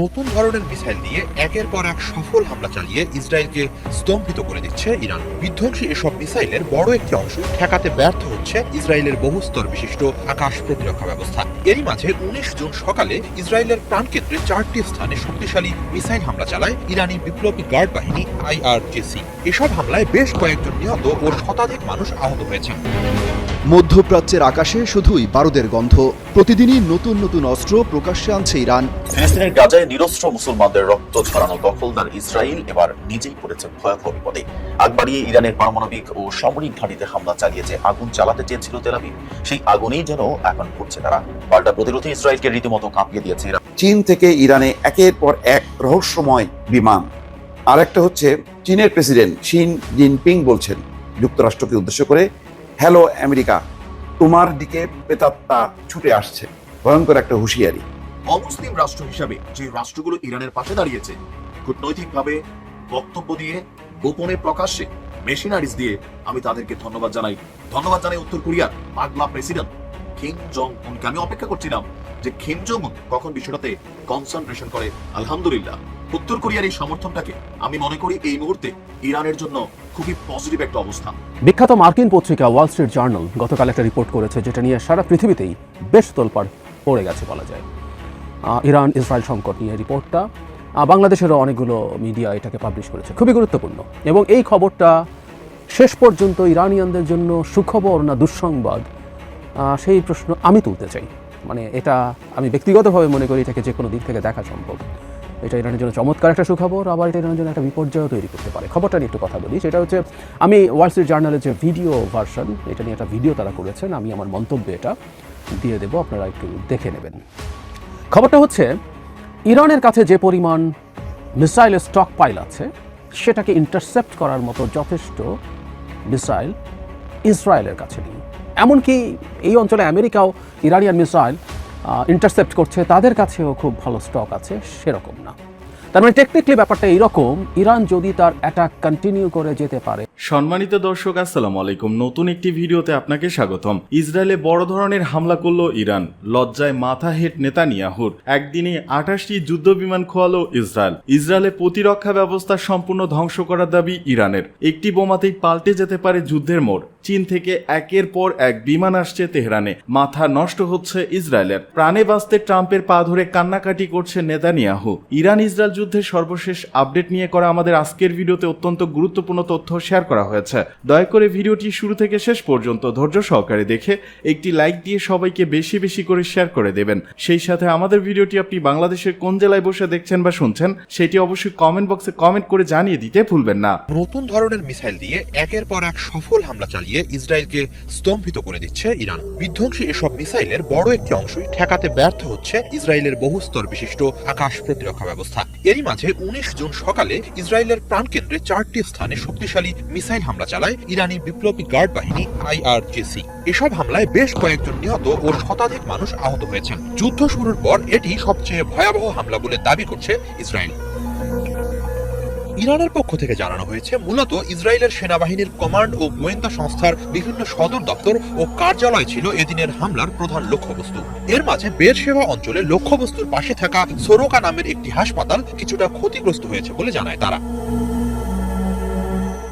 নতুন ধরনের মিসাইল দিয়ে একের পর এক সফল হামলা চালিয়ে ইসরায়েলকে স্তম্ভিত করে দিচ্ছে ইরান। বিধ্বংসী এসব মিসাইলের বড় একটি অংশ ঠেকাতে ব্যর্থ হচ্ছে ইসরায়েলের বহুস্তর বিশিষ্ট আকাশ প্রতিরক্ষা ব্যবস্থা। এরই মাঝে উনিশ জুন সকালে ইসরায়েলের প্রাণকেন্দ্রে চারটি স্থানে শক্তিশালী মিসাইল হামলা চালায় ইরানি বিপ্লবী গার্ড বাহিনী আইআরজিসি। এসব হামলায় বেশ কয়েকজন নিহত ও শতাধিক মানুষ আহত হয়েছেন। মধ্যপ্রাচ্যের আকাশে শুধুই বারুদের গন্ধ। প্রতিদিনই নতুন নতুন অস্ত্র প্রকাশ্যে আনছে ইরান। ফিলিস্তিনের গাজায় নিরস্ত্র মুসলমানদের রক্ত ঝরানো দখলদার ইসরায়েল এবার নিজেই পড়েছে ভয়াবহ বিপদে। আগ বাড়িয়ে ইরানের পারমাণবিক ও সামরিক ঘাঁটিতে হামলা চালিয়েছে, আগুন চালাতে চেয়েছিল তেলাবিব সেই আগুনেই যেন এখন পড়ছে তারা। পাল্টা প্রতিরোধে ইসরায়েলকে রীতিমতো কাঁপিয়ে দিয়েছে চীন থেকে ইরানে একের পর এক রহস্যময় বিমান। আর একটা হচ্ছে, চীনের প্রেসিডেন্ট শিন জিনপিং বলছেন, যুক্তরাষ্ট্রকে উদ্দেশ্য করে, হ্যালো, আমেরিকা, তোমার দিকে প্রেতাত্মা ছুটে আসছে। ভয়ঙ্কর একটা হুঁশিয়ারি। অমুসলিম রাষ্ট্র হিসাবে যে রাষ্ট্রগুলো ইরানের পাশে দাঁড়িয়েছে, কূটনৈতিকভাবে বক্তব্য দিয়ে, গোপনে প্রকাশ্যে মেশিনারিজ দিয়ে আমি তাদেরকে ধন্যবাদ জানাই। ধন্যবাদ জানাই উত্তর কোরিয়ার পাগলা প্রেসিডেন্ট কিম জং উনকে আমি অপেক্ষা করছিলাম যে কিম জং উন কখন বিষয়টাতে কনসেন্ট্রেশন করে। আলহামদুলিল্লাহ। উত্তর কোরিয়ার এই সমর্থনটাকে আমি মনে করি এই মুহূর্তে ইরানের জন্য খুবই পজিটিভ একটা অবস্থান বিখ্যাত মার্কিন পত্রিকা ওয়াল স্ট্রিট জার্নাল গতকাল একটা রিপোর্ট করেছে, যেটা নিয়ে সারা পৃথিবীতেই বেশ তোলপাড় পড়ে গেছে বলা যায়। ইরান, ইসরায়েল সংকট নিয়ে রিপোর্টটা। বাংলাদেশেরও অনেকগুলো মিডিয়া এটাকে পাবলিশ করেছে, খুবই গুরুত্বপূর্ণ। এবং এই খবরটা শেষ পর্যন্ত ইরানিয়ানদের জন্য সুখবর না দুঃসংবাদ? সেই প্রশ্ন আমি তুলতে চাই। মানে এটা আমি ব্যক্তিগতভাবে মনে করি এটাকে যে কোনো দিক থেকে দেখা সম্ভব। এটা ইরানের জন্য চমৎকার একটা সুখবর, আবার এটা ইরানের জন্য একটা বিপর্যয় তৈরি করতে পারে। খবরটা নিয়ে একটু কথা বলি, সেটা হচ্ছে আমি ওয়াল স্ট্রিট জার্নালের যে ভিডিও ভার্সন এটা নিয়ে একটা ভিডিও তারা করেছেন, আমি আমার মন্তব্য এটা দিয়ে দেবো, আপনারা একটু দেখে নেবেন। খবরটা হচ্ছে, ইরানের কাছে যে পরিমাণ মিসাইলের স্টক পাইল আছে, সেটাকে ইন্টারসেপ্ট করার মতো যথেষ্ট মিসাইল ইসরায়েলের কাছে নেই। এমনকি এই অঞ্চলে আমেরিকাও ইরানিয়ান মিসাইল ইন্টারসেপ্ট করছে, তাদের কাছেও খুব ভালো স্টক আছে, সেরকম না। তার মানে টেকনিক্যালি ব্যাপারটা এইরকম, ইরান যদি তার অ্যাটাক কন্টিনিউ করে যেতে পারে সম্মানিত দর্শক, আসসালামু আলাইকুম। নতুন একটি ভিডিওতে আপনাকে স্বাগতম। ইসরায়েলে বড় ধরনের হামলা করল ইরান। লজ্জায় মাথা হেট নেতানিয়াহুর। একদিনে আঠাশটি যুদ্ধ বিমান খোয়ালো ইসরায়েল। ইসরায়েলের প্রতিরক্ষা ব্যবস্থা সম্পূর্ণ ধ্বংস করার দাবি ইরানের। একটি বোমাতেই পাল্টে যেতে পারে যুদ্ধের মোড়। চীন থেকে একের পর এক বিমান আসছে তেহরানে। মাথা নষ্ট হচ্ছে ইসরায়েলের। প্রাণে বাঁচতে ট্রাম্পের পা ধরে কান্নাকাটি করছে নেতানিয়াহু। ইরান ইসরায়েল যুদ্ধের সর্বশেষ আপডেট নিয়ে করা আমাদের আজকের ভিডিওতে অত্যন্ত গুরুত্বপূর্ণ তথ্য শেয়ার করা হয়েছে। দয়া করে ভিডিওটি শুরু থেকে শেষ পর্যন্ত ধৈর্য সহকারে দেখে একটি লাইক দিয়ে সবাইকে বেশি বেশি করে শেয়ার করে দেবেন। সেই সাথে আমাদের ভিডিওটি আপনি বাংলাদেশের কোন জেলায় বসে দেখছেন বা শুনছেন, সেটি অবশ্যই কমেন্ট বক্সে কমেন্ট করে জানিয়ে দিতে ভুলবেন না। নতুন ধরনের মিসাইল দিয়ে একের পর এক সফল হামলা চালিয়ে ইসরায়েলকে স্তম্ভিত করে দিচ্ছে ইরান। বিধ্বংসী এসব মিসাইলের বড় একটি অংশই ঠেকাতে ব্যর্থ হচ্ছে ইসরায়েলের বহুস্তর বিশিষ্ট আকাশ প্রতিরক্ষা ব্যবস্থা। এরই মাঝে উনিশ জুন সকালে ইসরায়েলের প্রাণকেন্দ্রে চারটি স্থানে শক্তিশালী মিসাইল হামলা চালায় ইরানি বিপ্লবী গার্ড বাহিনী আইআরজিসি। এসব হামলায় বেশ কয়েকজন নিহত ও শতাধিক মানুষ আহত হয়েছেন। যুদ্ধ শুরুর পর এটি সবচেয়ে ভয়াবহ হামলা বলে দাবি করছে ইসরায়েল। ইরানের পক্ষ থেকে জানানো হয়েছে, মূলত ইসরায়েলের সেনাবাহিনীর কমান্ড ও গোয়েন্দা সংস্থার বিভিন্ন সদর দপ্তর ও কার্যালয় ছিল এদিনের হামলার প্রধান লক্ষ্যবস্তু। এর মাঝে বেরসেবা অঞ্চলে লক্ষ্যবস্তুর পাশে থাকা সোরোকা নামের একটি হাসপাতাল কিছুটা ক্ষতিগ্রস্ত হয়েছে বলে জানায় তারা।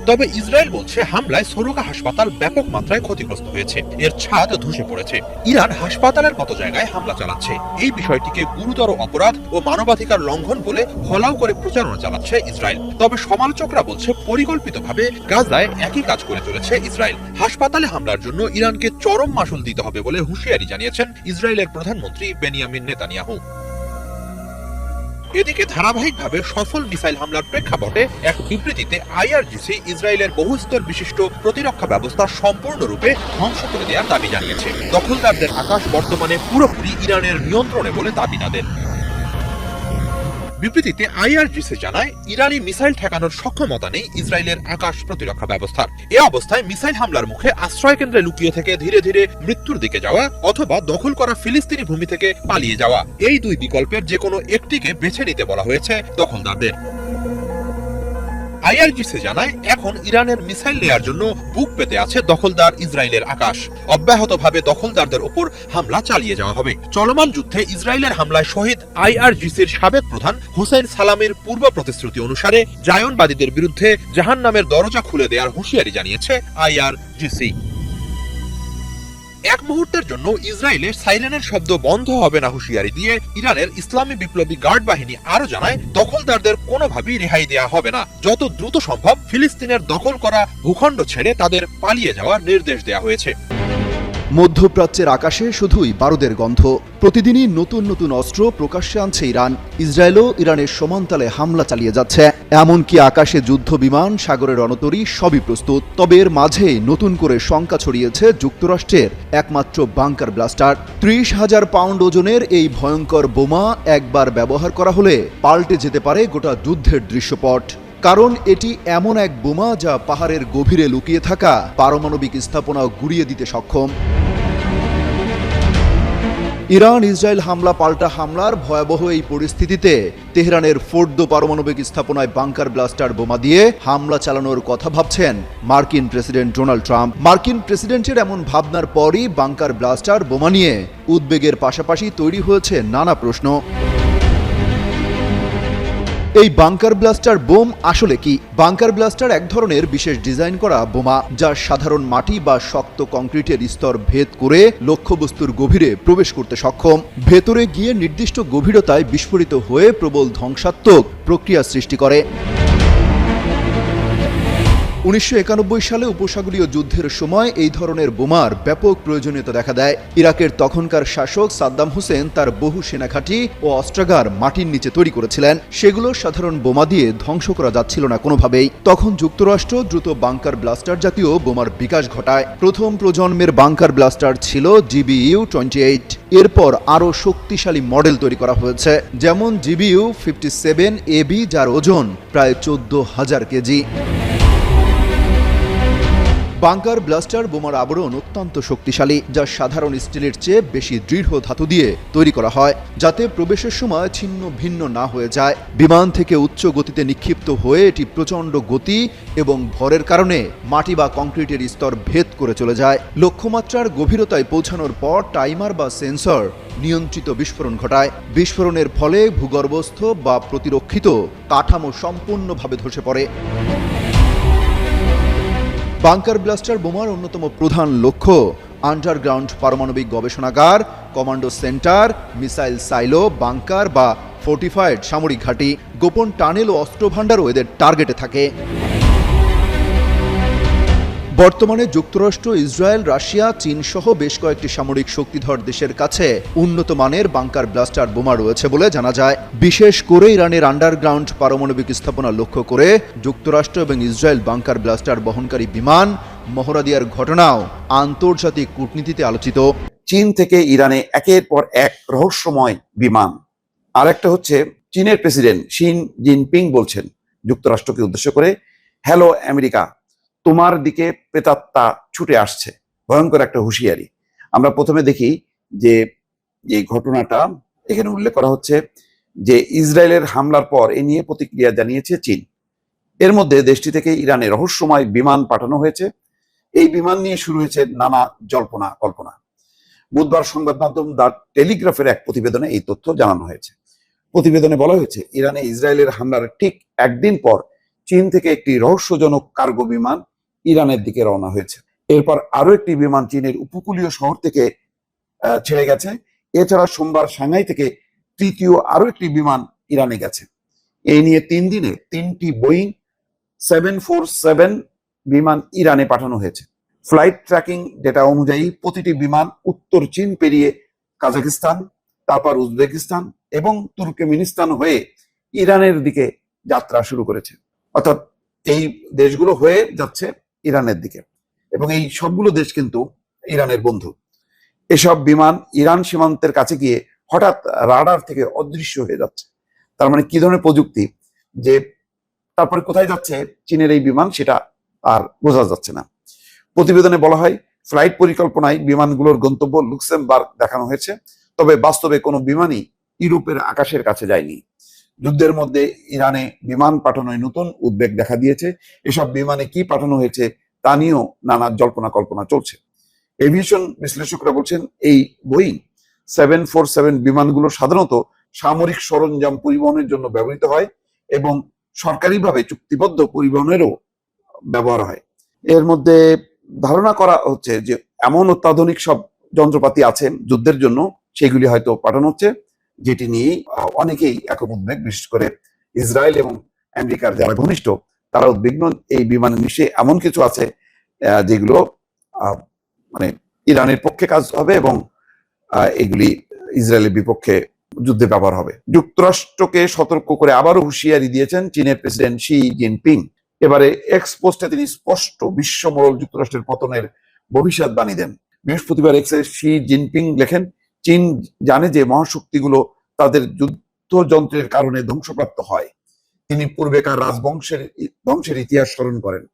তবে ইসরায়েল বলছে, হামলায় সোরোকা হাসপাতাল ব্যাপক মাত্রায় ক্ষতিগ্রস্ত হয়েছে। এর ছাদ ধসে পড়েছে। ইরান হাসপাতালের মতো জায়গায় হামলা চালাচ্ছে। এই বিষয়টিকে গুরুতর অপরাধ ও মানবাধিকার লঙ্ঘন বলে ফলাও করে প্রচারণা চালাচ্ছে ইসরায়েল। তবে সমালোচকরা বলছে, পরিকল্পিতভাবে গাজায় একই কাজ করে চলেছে ইসরায়েল। হাসপাতালে হামলার জন্য ইরানকে চরম মাসুল দিতে হবে বলে হুঁশিয়ারি জানিয়েছেন ইসরায়েলের প্রধানমন্ত্রী বেনিয়ামিন নেতানিয়াহু। এদিকে ধারাবাহিকভাবে সফল মিসাইল হামলার প্রেক্ষাপটে এক বিবৃতিতে আইআরজিসি ইসরায়েলের বহুস্তর বিশিষ্ট প্রতিরক্ষা ব্যবস্থা সম্পূর্ণরূপে ধ্বংস করে দেওয়ার দাবি জানিয়েছে। দখলদারদের আকাশ বর্তমানে পুরোপুরি ইরানের নিয়ন্ত্রণে বলে দাবি তাদের। বিবৃতিতে আইআরজিসি জানায়, ইরানি মিসাইল ঠেকানোর সক্ষমতা নেই ইসরায়েলের আকাশ প্রতিরক্ষা ব্যবস্থার। এ অবস্থায় মিসাইল হামলার মুখে আশ্রয় কেন্দ্রে লুকিয়ে থেকে ধীরে ধীরে মৃত্যুর দিকে যাওয়া অথবা দখল করা ফিলিস্তিনি ভূমি থেকে পালিয়ে যাওয়া। এই দুই বিকল্পের যে কোনো একটিকে বেছে নিতে বলা হয়েছে দখলদারদের। আইআরজিসি জানায়, এখন ইরানের মিসাইল নেয়ার জন্য বুক পেতে আছে দখলদার ইসরায়েলের আকাশ। অব্যাহতভাবে দখলদারদের উপর হামলা চালিয়ে যাওয়া হবে। চলমান যুদ্ধে ইসরায়েলের হামলায় শহীদ আইআরজিসির সাবেক প্রধান হুসেন সালামের পূর্ব প্রতিশ্রুতি অনুসারে জায়নবাদীদের বিরুদ্ধে জাহান নামের দরজা খুলে দেওয়ার হুঁশিয়ারি জানিয়েছে আইআরজিসি। এক মুহূর্তের জন্য ইসরায়েলের সাইরেনের শব্দ বন্ধ হবে না হুঁশিয়ারি দিয়ে ইরানের ইসলামী বিপ্লবী গার্ড বাহিনী আরও জানায়, দখলদারদের কোনোভাবেই রেহাই দেওয়া হবে না। যত দ্রুত সম্ভব ফিলিস্তিনের দখল করা ভূখণ্ড ছেড়ে তাদের পালিয়ে যাওয়ার নির্দেশ দেওয়া হয়েছে। মধ্যপ্রাচ্যের আকাশে শুধুই বারুদের গন্ধ। প্রতিদিনই নতুন নতুন অস্ত্র প্রকাশ্যে আনছে ইরান। ইসরায়েলও ইরানের সমান্তালে হামলা চালিয়ে যাচ্ছে। এমনকি আকাশে যুদ্ধ বিমান, সাগরের রণতরী সবই প্রস্তুত। তবে এর মাঝে নতুন করে শঙ্কা ছড়িয়েছে যুক্তরাষ্ট্রের একমাত্র বাংকার ব্লাস্টার। ত্রিশ হাজার পাউন্ড ওজনের এই ভয়ঙ্কর বোমা একবার ব্যবহার করা হলে পাল্টে যেতে পারে গোটা যুদ্ধের দৃশ্যপট। কারণ এটি এমন এক বোমা যা পাহাড়ের গভীরে লুকিয়ে থাকা পারমাণবিক স্থাপনা গুড়িয়ে দিতে সক্ষম। ইরান ইসরায়েল হামলা পাল্টা হামলার ভয়াবহ এই পরিস্থিতিতে তেহরানের ফোর্দো পারমাণবিক স্থাপনায় বাংকার ব্লাস্টার বোমা দিয়ে হামলা চালানোর কথা ভাবছেন মার্কিন প্রেসিডেন্ট ডোনাল্ড ট্রাম্প। মার্কিন প্রেসিডেন্টের এমন ভাবনার পরই বাংকার ব্লাস্টার বোমা নিয়ে উদ্বেগের পাশাপাশি তৈরি হয়েছে নানা প্রশ্ন। এই বাংকার ব্লাস্টার বোম আসলে কি? বাংকার ব্লাস্টার এক ধরনের বিশেষ ডিজাইন করা বোমা, যা সাধারণ মাটি বা শক্ত কংক্রিটের স্তর ভেদ করে লক্ষ্যবস্তুর গভীরে প্রবেশ করতে সক্ষম। ভেতরে গিয়ে নির্দিষ্ট গভীরতায় বিস্ফোরিত হয়ে প্রবল ধ্বংসাত্মক প্রক্রিয়া সৃষ্টি করে। উনিশশো একানব্বই সালে উপসাগরীয় যুদ্ধের সময় এই ধরনের বোমার ব্যাপক প্রয়োজনীয়তা দেখা দেয়। ইরাকের তখনকার শাসক সাদ্দাম হোসেন তার বহু সেনাঘাঁটি ও অস্ত্রাগার মাটির নিচে তৈরি করেছিলেন। সেগুলো সাধারণ বোমা দিয়ে ধ্বংস করা যাচ্ছিল না কোনোভাবেই। তখন যুক্তরাষ্ট্র দ্রুত বাংকার ব্লাস্টার জাতীয় বোমার বিকাশ ঘটায়। প্রথম প্রজন্মের বাংকার ব্লাস্টার ছিল জিবিইউ টোয়েন্টি এইট। এরপর আরও শক্তিশালী মডেল তৈরি করা হয়েছে, যেমন জিবিইউ ফিফটি সেভেন এবি যার ওজন প্রায় চোদ্দ হাজার কেজি। বাংকার ব্লাস্টার বোমার আবরণ অত্যন্ত শক্তিশালী, যা সাধারণ স্টিলের চেয়ে বেশি দৃঢ় ধাতু দিয়ে তৈরি করা হয়, যাতে প্রবেশের সময় ছিন্ন ভিন্ন না হয়ে যায়। বিমান থেকে উচ্চ গতিতে নিক্ষিপ্ত হয়ে এটি প্রচণ্ড গতি এবং ভরের কারণে মাটি বা কংক্রিটের স্তর ভেদ করে চলে যায়। লক্ষ্যমাত্রার গভীরতায় পৌঁছানোর পর টাইমার বা সেন্সর নিয়ন্ত্রিত বিস্ফোরণ ঘটায়। বিস্ফোরণের ফলে ভূগর্ভস্থ বা প্রতিরক্ষিত কাঠামো সম্পূর্ণভাবে ধসে পড়ে। বাংকার ব্লাস্টার বোমার অন্যতম প্রধান লক্ষ্য, আন্ডারগ্রাউন্ড পারমাণবিক গবেষণাগার, commando centre, missile silo, bunker বা ফোর্টিফাইড সামরিক ঘাঁটি, গোপন টানেল ও অস্ত্র ভাণ্ডারও এদের টার্গেটে থাকে। বর্তমানে যুক্তরাষ্ট্র, ইসরায়েল, রাশিয়া, চীন সহ বেশ কয়েকটি সামরিক শক্তিধর দেশের কাছে উন্নত মানের বাংকার ব্লাস্টার বোমা রয়েছে বলে জানা যায়। বিশেষ করে ইরানের আন্ডারগ্রাউন্ড পারমাণবিক স্থাপনা লক্ষ্য করে যুক্তরাষ্ট্র এবং ইসরায়েল বাংকার ব্লাস্টার বহনকারী বিমান মহড়া দেওয়ার ঘটনাও আন্তর্জাতিক কূটনীতিতে আলোচিত। চীন থেকে ইরানে একের পর এক রহস্যময় বিমান। আর একটা হচ্ছে চীনের প্রেসিডেন্ট শিন জিনপিং বলছেন, যুক্তরাষ্ট্রকে উদ্দেশ্য করে, হ্যালো, আমেরিকা তোমার দিকে প্রেতাত্মা ছুটে আসছে। ভয়ঙ্কর একটা হুঁশিয়ারি। আমরা প্রথমে দেখি যে এই ঘটনাটা এখানে উল্লেখ করা হচ্ছে যে, ইসরায়েলের হামলার পর এ নিয়ে প্রতিক্রিয়া জানিয়েছে চীন। এর মধ্যে দেশটি থেকে ইরানে রহস্যময় বিমান পাঠানো হয়েছে। এই বিমান নিয়ে শুরু হয়েছে নানা জল্পনা, কল্পনা। বুধবার সংবাদ মাধ্যম দ্য টেলিগ্রাফের এক প্রতিবেদনে এই তথ্য জানানো হয়েছে। প্রতিবেদনে বলা হয়েছে, ইরানে ইসরায়েলের হামলার ঠিক একদিন পর চীন থেকে একটি রহস্যজনক কার্গো বিমান ইরানের দিকে রওনা হয়েছে। এরপর আরও একটি বিমান চীনের উপকূলীয় শহর থেকে ছেড়ে গেছে। এছাড়া সোমবার সাংহাই থেকে তৃতীয় আরও একটি বিমান ইরানে গেছে। এই নিয়ে তিন দিনে তিনটি বোয়িং সেভেন ফোর সেভেন বিমান ইরানে পাঠানো হয়েছে। ফ্লাইট ট্র্যাকিং ডেটা অনুযায়ী প্রতিটি বিমান উত্তর চীন পেরিয়ে কাজাকিস্তান তারপর উজবেকিস্তান এবং তুর্কমেনিস্তান হয়ে ইরানের দিকে যাত্রা শুরু করেছে। অর্থাৎ এই দেশগুলো হয়ে যাচ্ছে ইরানের দিকে। এবং এই সবগুলো দেশ কিন্তু ইরানের বন্ধু। এসব বিমান ইরান সীমান্তের কাছে গিয়ে হঠাৎ রাডার থেকে অদৃশ্য হয়ে যাচ্ছে। তার মানে কি ধরনের প্রযুক্তি? যে তারপরে কোথায় যাচ্ছে চীনের এই বিমান সেটা আর বোঝা যাচ্ছে না। প্রতিবেদনে বলা হয়, ফ্লাইট পরিকল্পনায় বিমানগুলোর গন্তব্য লুক্সেমবার্গ দেখানো হয়েছে। তবে বাস্তবে কোনো বিমানই ইউরোপের আকাশের কাছে যায়নি। যুদ্ধের মধ্যে ইরানে বিমান পাঠানোয় নতুন উদ্বেগ দেখা দিয়েছে। এসব বিমানে কি পাঠানো হয়েছে তা নিয়েও নানা জল্পনা কল্পনা চলছে। এভিয়েশন বিশ্লেষকরা বলছেন, এই বোয়িং সেভেন ফোর সেভেন বিমানগুলো সাধারণত সামরিক সরঞ্জাম পরিবহনের জন্য ব্যবহৃত হয় এবং সরকারিভাবে চুক্তিবদ্ধ পরিবহনেরও ব্যবহার হয়। এর মধ্যে ধারণা করা হচ্ছে যে, এমন অত্যাধুনিক সব যন্ত্রপাতি আছে যুদ্ধের জন্য, সেগুলি হয়তো পাঠানো হচ্ছে। যেটি নিয়ে অনেকেই এখন উদ্বেগ বিশেষ করে ইসরায়েল এবং আমেরিকার যারা ঘনিষ্ঠ তারা উদ্বিগ্ন এই বিমানে নিশ্চয়ই এমন কিছু আছে যেগুলো মানে ইরানের পক্ষে কাজ হবে এবং এগুলি ইসরায়েলের বিপক্ষে যুদ্ধে ব্যবহার হবে। যুক্তরাষ্ট্রকে সতর্ক করে আবারও হুঁশিয়ারি দিয়েছেন চীনের প্রেসিডেন্ট শি জিনপিং। এবারে এক্স পোস্টে তিনি স্পষ্ট বিশ্বমোড়ল যুক্তরাষ্ট্রের পতনের ভবিষ্যৎবাণী দেন। বৃহস্পতিবার এক্সে শি জিনপিং লেখেন চীন জানে যে মহাশক্তিগুলো তাদের যুদ্ধযন্ত্রের কারণে ধ্বংসপ্রাপ্ত হয়। তিনি পূর্বেকার রাজবংশের ধ্বংসের ইতিহাস স্মরণ করেন।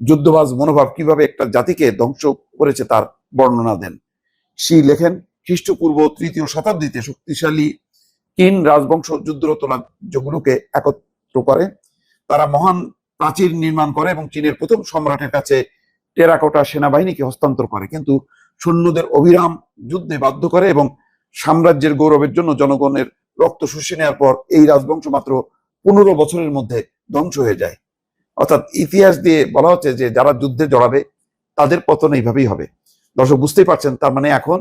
যুদ্ধবাজ মনোভাব কীভাবে একটা জাতিকে ধ্বংস করেছে তার বর্ণনা দেন। শি লেখেন, খ্রিস্টপূর্ব তৃতীয় শতাব্দীতে শক্তিশালী চীন রাজবংশ যুদ্ধরত রাজ্যগুলোকে একত্র করে। তারা মহান প্রাচীর নির্মাণ করে এবং চীনের প্রথম সম্রাটের কাছে টেরাকোটা সেনাবাহিনীকে হস্তান্তর করে। কিন্তু সৈন্যদের অবিরাম যুদ্ধে বাধ্য করে এবং সাম্রাজ্যের গৌরবের জন্য জনগণের রক্ত শুষে নেওয়ার পর এই রাজবংশ মাত্র পনেরো বছরের মধ্যে ধ্বংস হয়ে যায়। অর্থাৎ ইতিহাস দিয়ে বলা হচ্ছে যে যারা যুদ্ধে জড়াবে, তাদের পতন এইভাবেই হবে। দর্শক, বুঝতেই পারছেন, তার মানে এখন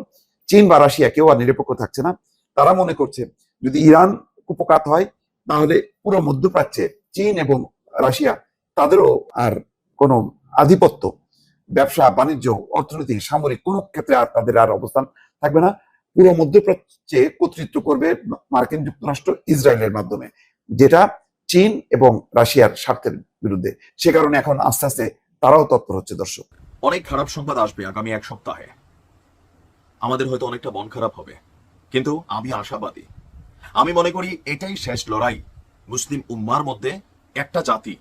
চীন বা রাশিয়া কেউ আর নিরপেক্ষ থাকছে না। তারা মনে করছে, যদি ইরান কুপকাত হয়, তাহলে পুরো মধ্যপ্রাচ্যে চীন এবং রাশিয়া তাদেরও আর কোনো আধিপত্য ব্যবসা, বাণিজ্য, অর্থনীতি, সামরিক, কোনো ক্ষেত্রে আর তাদের আর অবস্থান থাকবে না। পুরো মধ্যপ্রাচ্যে কর্তৃত্ব করবে মার্কিন যুক্তরাষ্ট্র ইসরায়েলের মাধ্যমে, যেটা চীন এবং রাশিয়ার স্বার্থের বিরুদ্ধে। সে কারণে এখন আস্তে আস্তে তারাও তৎপর হচ্ছে, দর্শক। অনেক খারাপ সংবাদ আসবে আগামী এক সপ্তাহে। আমাদের হয়তো অনেকটা মন খারাপ হবে, কিন্তু আমি আশাবাদী। আমি মনে করি এটাই শেষ লড়াই। মুসলিম উম্মার মধ্যে একটা জাতি,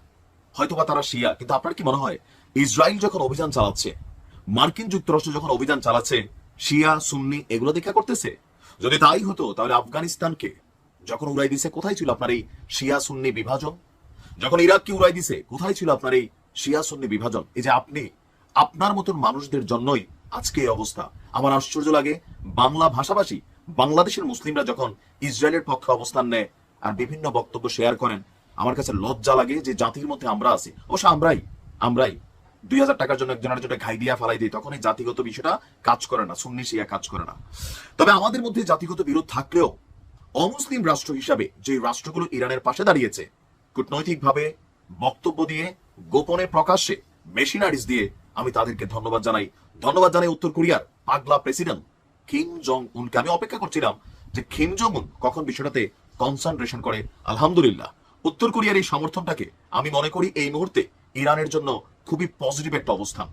হয়তোবা তারা শিয়া, কিন্তু আপনার কি মনে হয় ইসরায়েল যখন অভিযান চালাচ্ছে, মার্কিন যুক্তরাষ্ট্র যখন অভিযান চালাচ্ছে, শিয়া, সুন্নি এগুলো দেখা করতেছে। যদি তাই হতো, তাহলে আফগানিস্তানকে যখন উড়াই দিছে, কোথায় ছিল আপনার এই শিয়া, সুন্নি বিভাজন? যখন ইরাককে উড়াই দিছে, কোথায় ছিল আপনার এই শিয়া, সুন্নি বিভাজন? এই যে আপনি, আপনার মতন মানুষদের জন্যই আজকে এই অবস্থা। আমার আশ্চর্য লাগে, বাংলা ভাষাভাষী, বাংলাদেশের মুসলিমরা যখন ইসরায়েলের পক্ষে অবস্থান নেয় আর বিভিন্ন বক্তব্য শেয়ার করেন, আমার কাছে লজ্জা লাগে যে জাতির মধ্যে আমরা আছি। অবশ্য আমরাই আমরাই। দুই হাজার টাকার জন্য একজনের জন্য ঘাই দিয়া ফালাই দিই তখন এই জাতিগত বিষয়টা কাজ করে না, সুন্নি শিয়া কাজ করে না। তবে আমাদের মধ্যে জাতিগত বিরোধ থাকলেও অমুসলিম রাষ্ট্র হিসাবে যে রাষ্ট্রগুলো ইরানের পাশে দাঁড়িয়েছে, কূটনৈতিকভাবে বক্তব্য দিয়ে, গোপনে প্রকাশ্যে মেশিনারিজ দিয়ে আমি তাদেরকে ধন্যবাদ জানাই। ধন্যবাদ জানাই উত্তর কোরিয়ার পাগলা প্রেসিডেন্ট কিম জং উনকে আমি অপেক্ষা করছিলাম যে কিম জং উন কখন বিষয়টাতে কনসেন্ট্রেশন করে। আলহামদুলিল্লাহ। উত্তর কোরিয়ার এই সমর্থনটাকে আমি মনে করি এই মুহূর্তে ইরানের জন্য খুবই পজিটিভ একটা অবস্থান।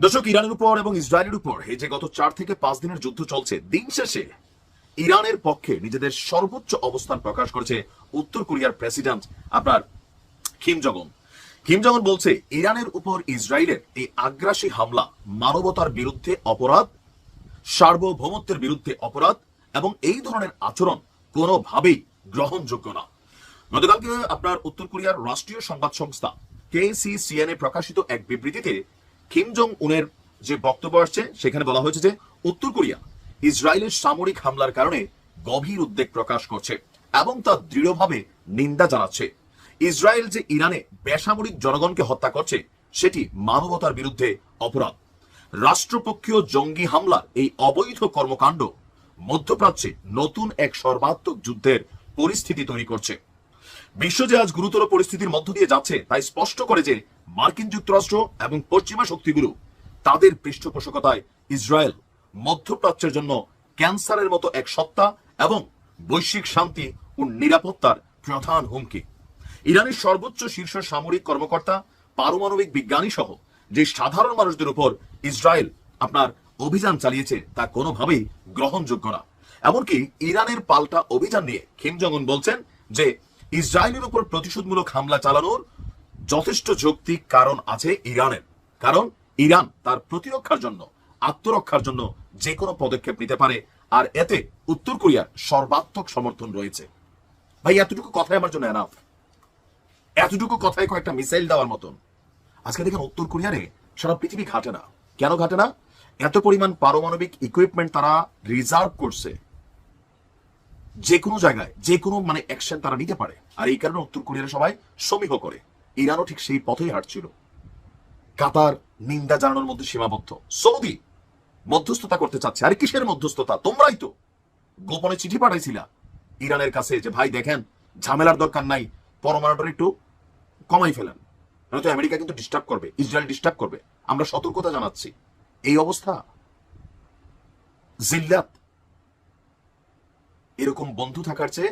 দর্শক, ইরানের উপর এবং ইসরায়েলের উপর এই যে গত চার থেকে পাঁচ দিনের যুদ্ধ চলছে, দিন শেষে ইরানের পক্ষে নিজেদের সর্বোচ্চ অবস্থান প্রকাশ করেছে উত্তর কোরিয়ার প্রেসিডেন্ট আপনার কিম জগন কিম জগন বলছে, ইরানের উপর ইসরায়েলের এই আগ্রাসী হামলা মানবতার বিরুদ্ধে অপরাধ, সার্বভৌমত্বের বিরুদ্ধে অপরাধ এবং এই ধরনের আচরণ কোনোভাবেই গ্রহণযোগ্য না। গতকালকে আপনার উত্তর কোরিয়ার রাষ্ট্রীয় সংবাদ সংস্থা কেসিসিএনএ প্রকাশিত এক বিবৃতিতে কিম জং উনের যে বক্তব্য আসছে, সেখানে বলা হয়েছে যে উত্তর কোরিয়া ইসরায়েলের সামরিক হামলার কারণে গভীর উদ্বেগ প্রকাশ করছে এবং তা দৃঢ়ভাবে নিন্দা জানাচ্ছে। ইসরায়েল যে ইরানে বেসামরিক জনগণকে হত্যা করছে, সেটি মানবতার বিরুদ্ধে অপরাধ। রাষ্ট্রপক্ষীয় জঙ্গি হামলার এই অবৈধ কর্মকাণ্ড মধ্যপ্রাচ্যে নতুন এক সর্বাত্মক যুদ্ধের পরিস্থিতি তৈরি করছে। বিশ্ব যে আজ গুরুতর পরিস্থিতির মধ্য দিয়ে যাচ্ছে, তাই স্পষ্ট করে যে মার্কিন যুক্তরাষ্ট্র এবং পশ্চিমা শক্তিগুলো তাদের পৃষ্ঠপোষকতায় ইসরায়েল মধ্যপ্রাচ্যের জন্য ক্যান্সারের মতো এক সত্তা এবং বৈশ্বিক শান্তি ও নিরাপত্তার প্রধান হুমকি। ইরানের সর্বোচ্চ শীর্ষ সামরিক কর্মকর্তা, পারমাণবিক বিজ্ঞানী সহ যে সাধারণ মানুষদের উপর ইসরায়েল আপনার অভিযান চালিয়েছে, তা কোনোভাবেই গ্রহণযোগ্য না। এমনকি ইরানের পাল্টা অভিযান নিয়ে জং বলছেন যে ইসরায়েলের উপর প্রতিশোধমূলক হামলা চালানোর যথেষ্ট যৌক্তিক কারণ আছে ইরানের। কারণ ইরান তার প্রতিরক্ষার জন্য, আত্মরক্ষার জন্য যে কোনো পদক্ষেপ নিতে পারে, আর এতে উত্তর কোরিয়ার সর্বাত্মক সমর্থন রয়েছে। ভাই, এতটুকু কথাই আমার জন্য এনাফ এতটুকু কথায় কয়েকটা মিসাইল দেওয়ার মতন। আজকে দেখেন উত্তর কোরিয়ারে সারা পৃথিবী ঘাটে না। কেন ঘাটে না? এত পরিমাণ পারমাণবিক ইকুইপমেন্ট তারা রিজার্ভ করছে। যে কোনো জায়গায় যে কোনো মানে অ্যাকশন তারা নিতে পারে। আর এই কারণে উত্তর কোরিয়ার সবাই সমীহ করে। ইরানও ঠিক সেই পথেই হাঁটছিল। কাতার নিন্দা জানানোর মধ্যে সীমাবদ্ধ। সৌদি মধ্যস্থতা করতে চাচ্ছে। আরে কিসের মধ্যস্থতা? তোমরাই তো। গোপনে চিঠি পাঠাইছিলা। ইরানের কাছে যে, ভাই, দেখেন, ঝামেলার দরকার নাই। পরমাণুটা একটু কমাই ফেলেন। নয়তো আমেরিকা কিন্তু ডিস্টার্ব করবে, ইসরায়েল ডিস্টার্ব করবে। আমরা সতর্কতা জানাচ্ছি। এই অবস্থা জিল্লাত এরকম বন্ধু থাকার চেয়ে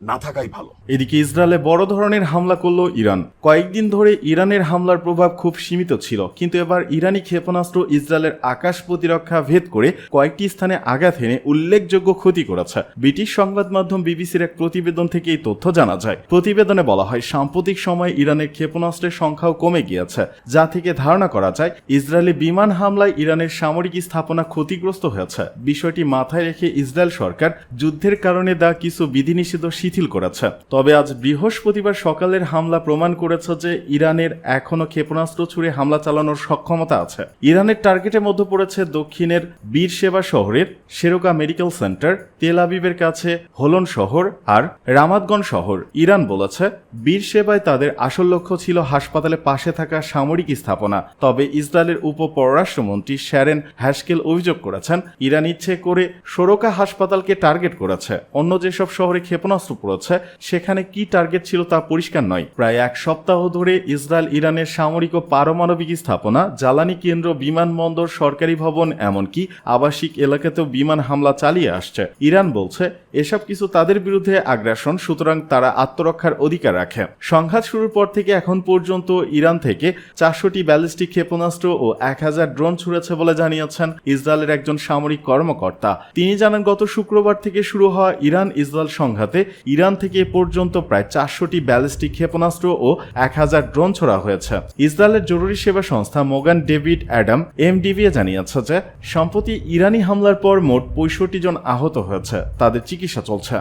না থাকাই ভালো। এদিকে ইসরায়েলে বড় ধরনের হামলা করল ইরান। কয়েকদিন ধরে ইরানের হামলার প্রভাব খুব সীমিত ছিল, কিন্তু এবার ইরানি ক্ষেপণাস্ত্র ইসরায়েলের আকাশ প্রতিরক্ষা ভেদ করে কয়েকটি স্থানে আঘাত এনে উল্লেখযোগ্য ক্ষতি করেছে। ব্রিটিশ সংবাদ মাধ্যম বিবিসির এক প্রতিবেদন থেকে এই তথ্য জানা যায়। প্রতিবেদনে বলা হয়, সাম্প্রতিক সময়ে ইরানের ক্ষেপণাস্ত্রের সংখ্যাও কমে গিয়েছে, যা থেকে ধারণা করা যায়, ইসরায়েলি বিমান হামলায় ইরানের সামরিক স্থাপনা ক্ষতিগ্রস্ত হয়েছে। বিষয়টি মাথায় রেখে ইসরায়েল সরকার যুদ্ধের কারণে দা কিছু বিধিনিষেধ শিথিল করেছে। তবে আজ বৃহস্পতিবার সকালের হামলা প্রমাণ করেছে যে ইরানের এখনও ক্ষেপণাস্ত্র ছুড়ে হামলা চালানোর সক্ষমতা আছে। ইরানের টার্গেটের মধ্যে পড়েছে দক্ষিণের বীর সেবা শহরের শেরোকা মেডিকেল সেন্টার, তেল আবিবের কাছে হোলন শহর আর রামাতগঞ্জ শহর। ইরান বলেছে বীর সেবায় তাদের আসল লক্ষ্য ছিল হাসপাতালে পাশে থাকা সামরিক স্থাপনা। তবে ইসরায়েলের উপ পররাষ্ট্রমন্ত্রী শ্যারেন হ্যাসকেল অভিযোগ করেছেন, ইরান ইচ্ছে করে সোরকা হাসপাতালকে টার্গেট করেছে। অন্য যেসব শহরে ক্ষেপণাস্ত্র পড়েছে, সেখানে কি টার্গেট ছিল তা পরিষ্কার নয়। প্রায় এক সপ্তাহ ধরে ইসরায়েল, ইরানের সামরিক ও পারমাণবিক স্থাপনা, জ্বালানি কেন্দ্র, বিমানবন্দর, সরকারি ভবন, এমনকি আবাসিক এলাকাতেও বিমান হামলা চালিয়ে আসছে। ইরান বলছে, এসব কিছু তাদের বিরুদ্ধে আগ্রাসন, সুতরাং তারা আত্মরক্ষার অধিকার রাখে। সংঘাত শুরুর পর থেকে এখন পর্যন্ত ইরান থেকে চারশোটি ব্যালিস্টিক ক্ষেপণাস্ত্র ও এক হাজার ড্রোন ছুড়েছে বলে জানিয়েছেন ইসরায়েলের একজন সামরিক কর্মকর্তা। তিনি জানান, গত শুক্রবার থেকে শুরু হওয়া ইরান ইসরায়েল সংঘাতে ইরান থেকে এ পর্যন্ত প্রায় চারশোটি ব্যালিস্টিক ক্ষেপণাস্ত্র ও এক হাজার ড্রোন ছোড়া হয়েছে। ইসরায়েলের জরুরি সেবা সংস্থা মোগান ডেভিড অ্যাডাম এমডিভিএ জানিয়েছে যে, সম্প্রতি ইরানি হামলার পর মোট পঁয়ষট্টি জন আহত হয়েছে। তাদের চিকিৎসা চলছে।